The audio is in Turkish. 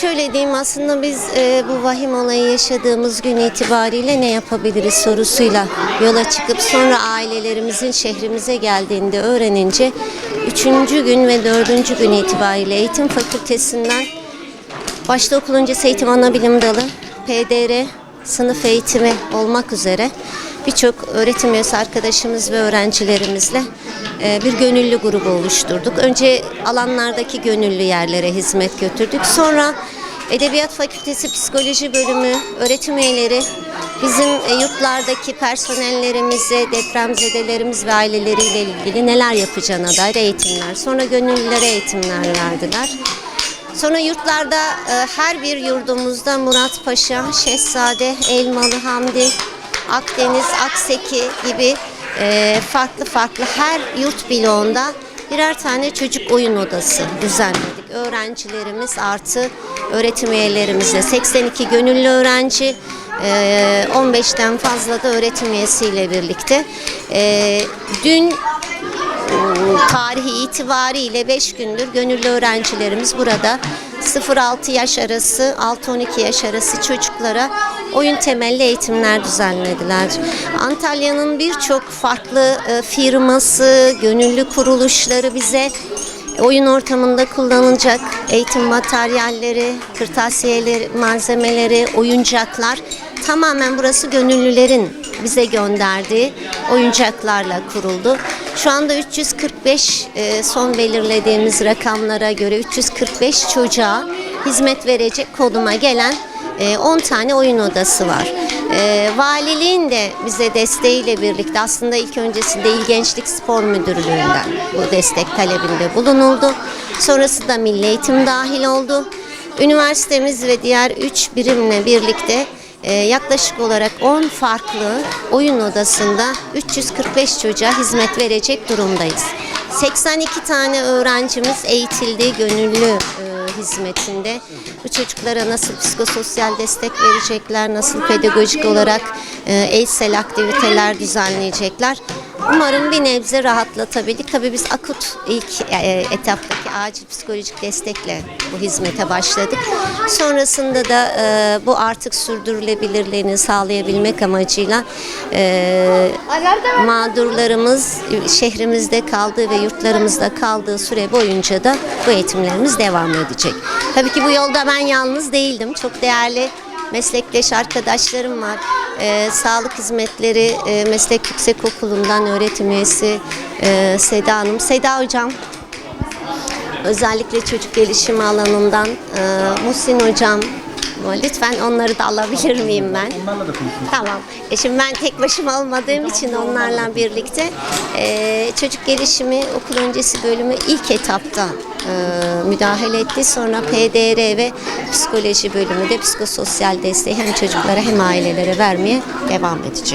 şöyle diyeyim aslında biz e, bu vahim olayı yaşadığımız gün itibariyle ne yapabiliriz sorusuyla yola çıkıp sonra ailelerimizin şehrimize geldiğinde öğrenince üçüncü gün ve dördüncü gün itibariyle eğitim fakültesinden başta okul öncesi eğitim ana bilim dalı, PDR, sınıf eğitimi olmak üzere birçok öğretim üyesi arkadaşımız ve öğrencilerimizle e, bir gönüllü grubu oluşturduk. Önce alanlardaki gönüllü yerlere hizmet götürdük. Sonra Edebiyat Fakültesi Psikoloji Bölümü öğretim üyeleri bizim e, yurtlardaki personellerimize, depremzedelerimiz ve aileleriyle ilgili neler yapacağına dair eğitimler. Sonra gönüllülere eğitimler verdiler. Sonra yurtlarda e, her bir yurdumuzda Murat Paşa, Şehzade, Elmalı, Hamdi, Akdeniz, Akseki gibi e, farklı farklı her yurt bloğunda birer tane çocuk oyun odası düzenledik. Öğrencilerimiz artı öğretim üyelerimizle 82 gönüllü öğrenci, e, 15'ten fazla da öğretim üyesiyle birlikte. E, dün tarihi itibariyle 5 gündür gönüllü öğrencilerimiz burada 0-6 yaş arası, 6-12 yaş arası çocuklara oyun temelli eğitimler düzenlediler. Antalya'nın birçok farklı e, firması, gönüllü kuruluşları bize oyun ortamında kullanılacak eğitim materyalleri, kırtasiyeleri, malzemeleri, oyuncaklar tamamen burası gönüllülerin bize gönderdiği oyuncaklarla kuruldu. Şu anda 345 e, son belirlediğimiz rakamlara göre 345 çocuğa hizmet verecek konuma gelen e, 10 tane oyun odası var. E, valiliğin de bize desteğiyle birlikte aslında ilk öncesinde İl Gençlik Spor Müdürlüğü'nden bu destek talebinde bulunuldu. Sonrası da Milli Eğitim dahil oldu. Üniversitemiz ve diğer 3 birimle birlikte yaklaşık olarak 10 farklı oyun odasında 345 çocuğa hizmet verecek durumdayız. 82 tane öğrencimiz eğitildi gönüllü e, hizmetinde. Bu çocuklara nasıl psikososyal destek verecekler, nasıl pedagojik olarak eğitsel aktiviteler düzenleyecekler. Umarım bir nebze rahatlatabildik. Tabii biz akut ilk e, etaptaki acil psikolojik destekle bu hizmete başladık. Sonrasında da e, bu artık sürdürülebilirliğini sağlayabilmek amacıyla e, mağdurlarımız şehrimizde kaldığı ve yurtlarımızda kaldığı süre boyunca da bu eğitimlerimiz devam edecek. Tabii ki bu yolda ben yalnız değildim. Çok değerli meslektaş arkadaşlarım var. Ee, sağlık hizmetleri e, meslek yüksek okulundan öğretim üyesi e, Seda Hanım. Seda hocam özellikle çocuk gelişimi alanından e, Muhsin hocam Lütfen onları da alabilir miyim ben? Onlarla da konuşun. Tamam. E şimdi ben tek başıma olmadığım için onlarla birlikte e, çocuk gelişimi okul öncesi bölümü ilk etapta e, müdahale etti. Sonra PDR ve psikoloji bölümü de psikososyal desteği hem çocuklara hem ailelere vermeye devam edecek.